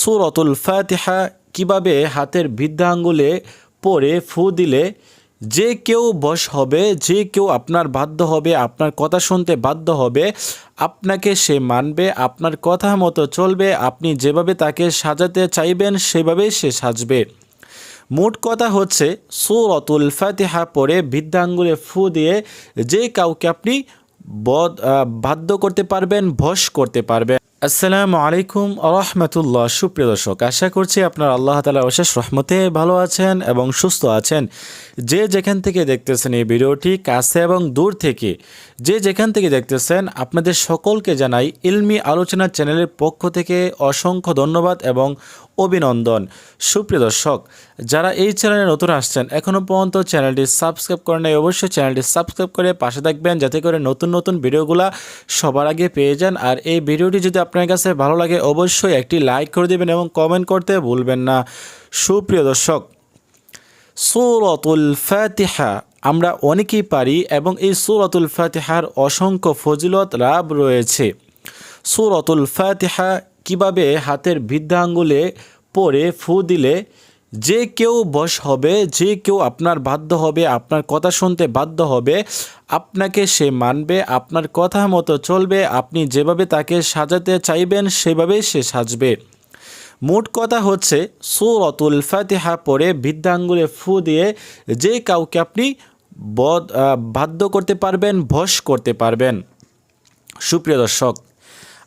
সুরতুল ফাতিহা কীভাবে হাতের বৃদ্ধা আঙ্গুলে পরে ফু দিলে যে কেউ বশ হবে, যে কেউ আপনার বাধ্য হবে, আপনার কথা শুনতে বাধ্য হবে, আপনাকে সে মানবে, আপনার কথা মতো চলবে, আপনি যেভাবে তাকে সাজাতে চাইবেন সেভাবেই সে সাজবে। মোট কথা হচ্ছে, সুরতুল ফাতিহা পরে বৃদ্ধাঙ্গুলে ফু দিয়ে যে কাউকে আপনি বাধ্য করতে পারবেন ভস করতে পারবেন। আসসালামু আলাইকুম রহমতুল্লাহ। সুপ্রিয় দর্শক, আশা করছি আপনার আল্লাহ তালা অশেষ রহমতে ভালো আছেন এবং সুস্থ আছেন। যে যেখান থেকে দেখতেছেন এই ভিডিওটি কাছে এবং দূর থেকে, যে যেখান থেকে দেখতেছেন, আপনাদের সকলকে জানাই ইলমি আলোচনা চ্যানেলের পক্ষ থেকে অসংখ্য ধন্যবাদ এবং অভিনন্দন। সুপ্রিয় দর্শক, যারা এই চ্যানেলে নতুন আসছেন এখনও পর্যন্ত চ্যানেলটি সাবস্ক্রাইব করেন নাই, অবশ্যই চ্যানেলটি সাবস্ক্রাইব করে পাশে থাকবেন, যাতে করে নতুন নতুন ভিডিওগুলা সবার আগে পেয়ে যান। আর এই ভিডিওটি যদি আপনার কাছে ভালো লাগে, অবশ্যই একটি লাইক করে দেবেন এবং কমেন্ট করতে ভুলবেন না। সুপ্রিয় দর্শক, সূরাতুল ফাতিহা আমরা অনেকেই পারি এবং এই সূরাতুল ফাতিহার অসংখ্য ফজিলত লাভ রয়েছে। সূরাতুল ফাতিহা কীভাবে হাতের বৃদ্ধা আঙ্গুলে পরে ফু দিলে যে কেউ বশ হবে, যে কেউ আপনার বাধ্য হবে, আপনার কথা শুনতে বাধ্য হবে, আপনাকে সে মানবে, আপনার কথা মতো চলবে, আপনি যেভাবে তাকে সাজাতে চাইবেন সেভাবেই সে সাজবে। মোট কথা হচ্ছে, সুরতুল ফাতিহা পরে বৃদ্ধাঙ্গুলে ফু দিয়ে যে কাউকে আপনি বাধ্য করতে পারবেন ভস করতে পারবেন। সুপ্রিয় দর্শক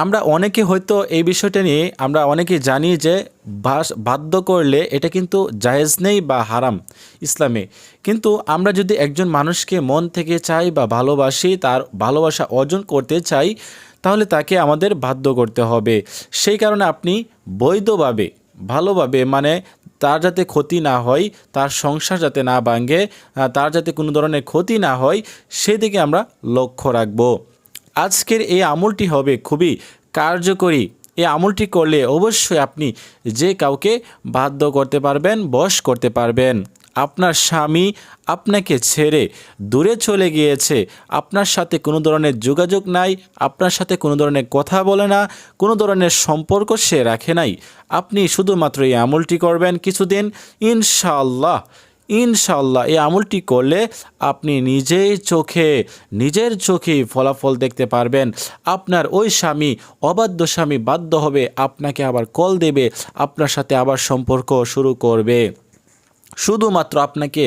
আমরা অনেকে হয়তো এই বিষয়টা নিয়ে আমরা অনেকে জানি যে বাস- বাধ্য করলে এটা কিন্তু জায়েজ নেই বা হারাম ইসলামে। কিন্তু আমরা যদি একজন মানুষকে মন থেকে চাই বা ভালোবাসি, তার ভালোবাসা অর্জন করতে চাই, তাহলে তাকে আমাদের বাধ্য করতে হবে। সেই কারণে আপনি বৈধভাবে, ভালোভাবে মানে তার যাতে ক্ষতি না হয়, তার সংসার যাতে না ভাঙে তার যাতে কোনো ধরনের ক্ষতি না হয়, সেদিকে আমরা লক্ষ্য রাখব। আজকের এই আমলটি হবে খুবই কার্যকরী। এই আমলটি করলে অবশ্যই আপনি যে কাউকে বাধ্য করতে পারবেন, বশ করতে পারবেন। আপনার স্বামী আপনাকে ছেড়ে দূরে চলে গিয়েছে। আপনার সাথে কোনো ধরনের যোগাযোগ নাই, আপনার সাথে কোনো ধরনের কথা বলে না, কোনো ধরনের সম্পর্ক সে রাখে নাই। আপনি শুধুমাত্র এই আমলটি করবেন কিছুদিন, ইনশাআল্লাহ। ইনশাল্লাহ এই আমলটি করলে আপনি নিজেই চোখে, নিজের চোখেই ফলাফল দেখতে পারবেন। আপনার ওই স্বামী অবাধ্য স্বামী বাধ্য হবে, আপনাকে আবার কল দেবে, আপনার সাথে আবার সম্পর্ক শুরু করবে। শুধুমাত্র আপনাকে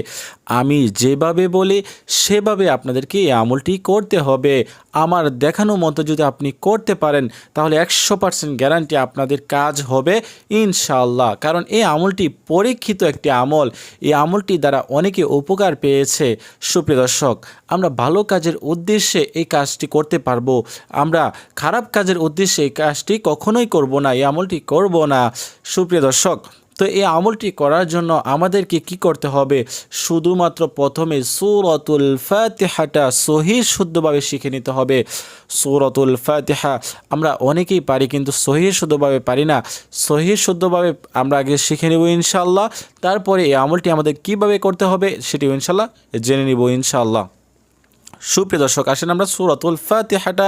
আমি যেভাবে বলি, সেভাবে আপনাদেরকে এই আমলটি করতে হবে। আমার দেখানো মতো যদি আপনি করতে পারেন, তাহলে একশো পার্সেন্ট গ্যারান্টি আপনাদের কাজ হবে ইনশাল্লাহ কারণ এই আমলটি পরীক্ষিত একটি আমল। এই আমলটি দ্বারা অনেকে উপকার পেয়েছে। সুপ্রিয় দর্শক, আমরা ভালো কাজের উদ্দেশ্যে এই কাজটি করতে পারব। আমরা খারাপ কাজের উদ্দেশ্যে এই কাজটি কখনোই করব না, এই আমলটি করব না। সুপ্রিয় দর্শক তো এই আমলটি করার জন্য আমাদেরকে কি করতে হবে? শুধুমাত্র প্রথমে সূরাতুল ফাতিহাটা সহি শুদ্ধভাবে শিখে নিতে হবে। সূরাতুল ফাতিহা আমরা অনেকেই পারি কিন্তু সহি শুদ্ধভাবে পারি না। সহি শুদ্ধভাবে আমরা আগে শিখে নেব ইনশাল্লাহ তারপরে এই আমলটি আমাদের কীভাবে করতে হবে সেটি ইনশাল্লাহ জেনে নিব ইনশাল্লাহ সুপ্রিয় দর্শক, আসেন আমরা সূরাতুল ফাতিহাটা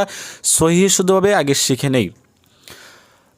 সহি শুদ্ধভাবে আগে শিখে নেই।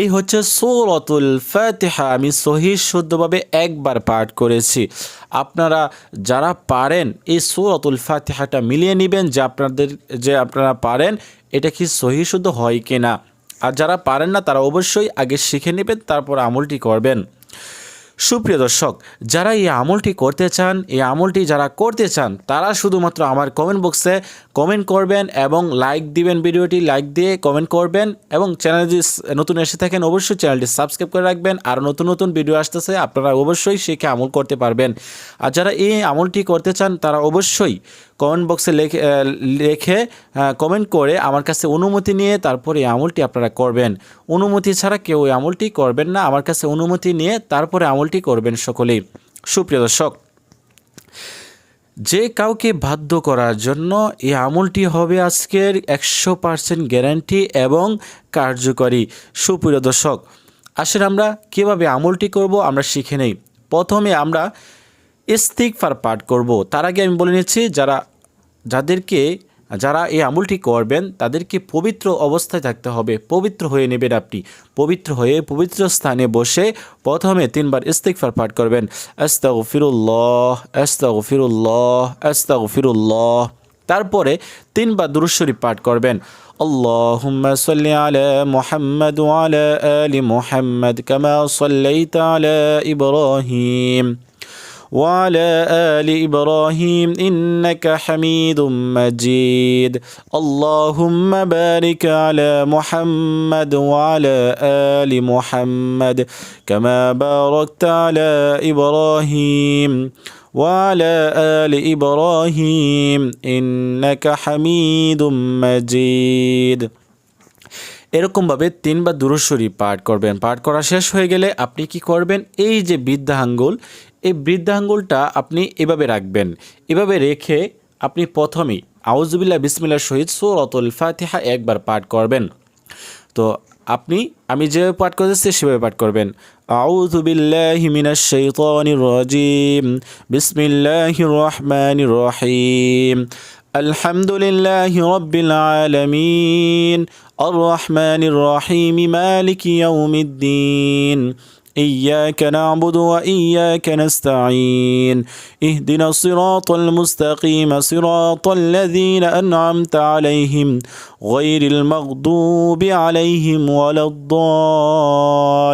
এই হচ্ছে সৌরতুল ফাতিহা। আমি সহি শুদ্ধভাবে একবার পাঠ করেছি। আপনারা যারা পারেন, এই সৌরতুল ফাতিহাটা মিলিয়ে নেবেন যে আপনাদের, যে আপনারা পারেন, এটা কি সহি শুদ্ধ হয় কি না আর যারা পারেন না, তারা অবশ্যই আগে শিখে নেবেন, তারপর আমলটি করবেন। সুপ্রিয় দর্শক, যারা এই আমলটি করতে চান, এই আমলটি যারা করতে চান, তারা শুধুমাত্র আমার কমেন্ট বক্সে কমেন্ট করবেন এবং লাইক দিবেন ভিডিওটি লাইক দিয়ে কমেন্ট করবেন এবং চ্যানেল যদি নতুন এসে থাকেন, অবশ্যই চ্যানেলটি সাবস্ক্রাইব করে রাখবেন। আর নতুন নতুন ভিডিও আসতেছে, আপনারা অবশ্যই শিখে আমল করতে পারবেন। আর যারা এই আমলটি করতে চান, তারা অবশ্যই কমেন্ট বক্সে লেখে কমেন্ট করে আমার কাছে অনুমতি নিয়ে তারপরে এই আমলটি আপনারা করবেন। অনুমতি ছাড়া কেউ এই আমলটি করবেন না। আমার কাছে অনুমতি নিয়ে তারপরে আমলটি করবেন সকলেই। সুপ্রিয় দর্শক, যে কাউকে বাধ্য করার জন্য এই আমলটি হবে আজকের একশো পার্সেন্ট গ্যারান্টি এবং কার্যকরী। সুপ্রিয় দর্শক, আসেন আমরা কীভাবে আমলটি করব আমরা শিখে নেই। প্রথমে আমরা ইস্তিকফার পাঠ করব তার আগে আমি বলে নিচ্ছি যারা যাদেরকে যারা এই আমলটি করবেন তাদেরকে পবিত্র অবস্থায় থাকতে হবে পবিত্র হয়ে নেবেন আপনি পবিত্র হয়ে পবিত্র স্থানে বসে প্রথমে তিনবার ইস্তিকফার পাঠ করবেন আস্তাগ ফিরুল্লাহ আস্তাগ ফিরুল্লাহ আস্তাগ ফিরুল্লাহ তারপরে তিনবার দুরুশ্বরী পাঠ করবেন اللهم صل على محمد وعلى آل محمد كما صليت على إبراهيم وعلى آل إبراهيم إنك حميد مجيد اللهم بارك على محمد وعلى آل محمد كما باركت على إبراهيم وعلى آل إبراهيم إنك حميد مجيد এরকমভাবে তিনবার দুরুশ্বরী পাঠ করবেন পাঠ করা শেষ হয়ে গেলে আপনি কি করবেন এই যে বৃদ্ধাঙ্গুল এই বৃদ্ধাঙ্গুলটা আপনি এভাবে রাখবেন এভাবে রেখে আপনি প্রথমেই আউজুবিল্লাহ বিসমিল্লাহ শহীদ সৌরতুল ফাতিহা একবার পাঠ করবেন তো আপনি আমি যেভাবে পাঠ করতেছি সেভাবে পাঠ করবেন আউযু বিল্লাহি মিনাশ শাইতানির রাজিম বিসমিল্লাহির রহমানির রহিম الحمد لله رب العالمين الرحمن الرحيم مالك يوم الدين إياك نعبد وإياك نستعين اهدنا الصراط المستقيم صراط الذين أنعمت عليهم غير المغضوب عليهم ولا الضالين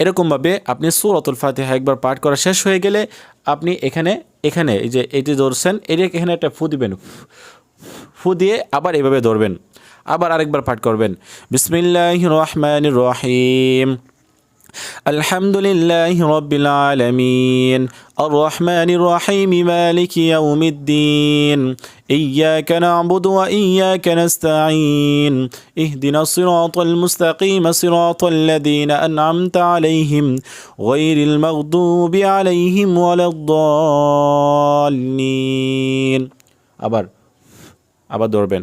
এরকমভাবে আপনি সুরতুল ফাতিহা একবার পাঠ করা শেষ হয়ে গেলে আপনি এখানে এখানে এই যে এটি ধরছেন এটি এখানে একটা ফু দিবেন ফু দিয়ে আবার এভাবে ধরবেন আবার আরেকবার পাঠ করবেন বিসমিল্লাহ রহমান রহিম الحمد لله رب العالمين الرحمن الرحيم مالك يوم الدين إياك نعبد وإياك نستعين اهدنا الصراط المستقيم صراط الذين أنعمت عليهم غير المغضوب عليهم ولا الضالين আবার আবার ধরবেন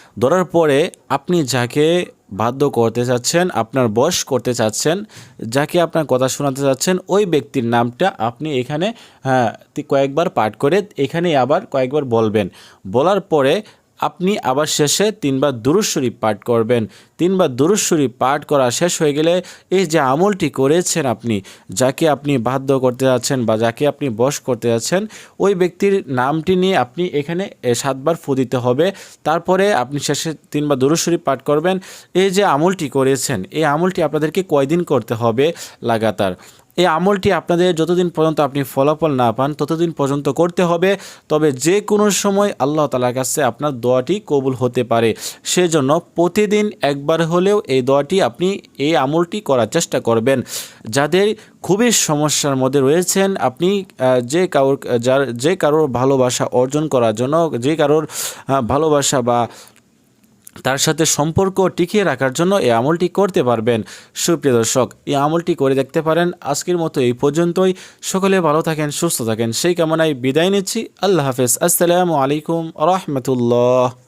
ধরার পরে আপনি যাকে বাধ্য করতে চাচ্ছেন, আপনার বস করতে চাচ্ছেন, যাকে আপনার কথা শোনাতে চাচ্ছেন, ওই ব্যক্তির নামটা আপনি এখানে হ্যাঁ কয়েকবার পাঠ করে এখানে আবার কয়েকবার বলবেন। বলার পরে আপনি আবার শেষে তিনবার দুরুশ্বরী পাঠ করবেন। তিনবার দুরুশ্বরী পাঠ করা শেষ হয়ে গেলে এই যে আমলটি করেছেন আপনি যাকে আপনি বাধ্য করতে যাচ্ছেন বা যাকে আপনি বশ করতে যাচ্ছেন, ওই ব্যক্তির নামটি নিয়ে আপনি এখানে সাতবার ফু দিতে হবে। তারপরে আপনি শেষে তিনবার দুরুশ্বরী পাঠ করবেন। এই যে আমলটি করেছেন, এই আমলটি আপনাদেরকে কয়দিন করতে হবে লাগাতার? এই আমলটি আপনাদের যতদিন পর্যন্ত আপনি ফলাফল না পান, ততদিন পর্যন্ত করতে হবে। তবে যে কোনো সময় আল্লাহ তালার কাছে আপনার দোয়াটি কবুল হতে পারে। সেজন্য প্রতিদিন একবার হলেও এই দোয়াটি আপনি এই আমলটি করার চেষ্টা করবেন। যাদের খুবই সমস্যার মধ্যে রয়েছেন, আপনি যে কারোর, যার, যে কারোর ভালোবাসা অর্জন করার জন্য, যে কারোর ভালোবাসা বা তার সাথে সম্পর্ক টিকিয়ে রাখার জন্য এই আমলটি করতে পারবেন। সুপ্রিয় দর্শক, এই আমলটি করে দেখতে পারেন। আজকের মতো এই পর্যন্তই। সকলে ভালো থাকেন, সুস্থ থাকেন। সেই কামনায় বিদায় নিচ্ছি। আল্লাহ হাফেজ। আসসালামু আলাইকুম রহমতুল্লাহ।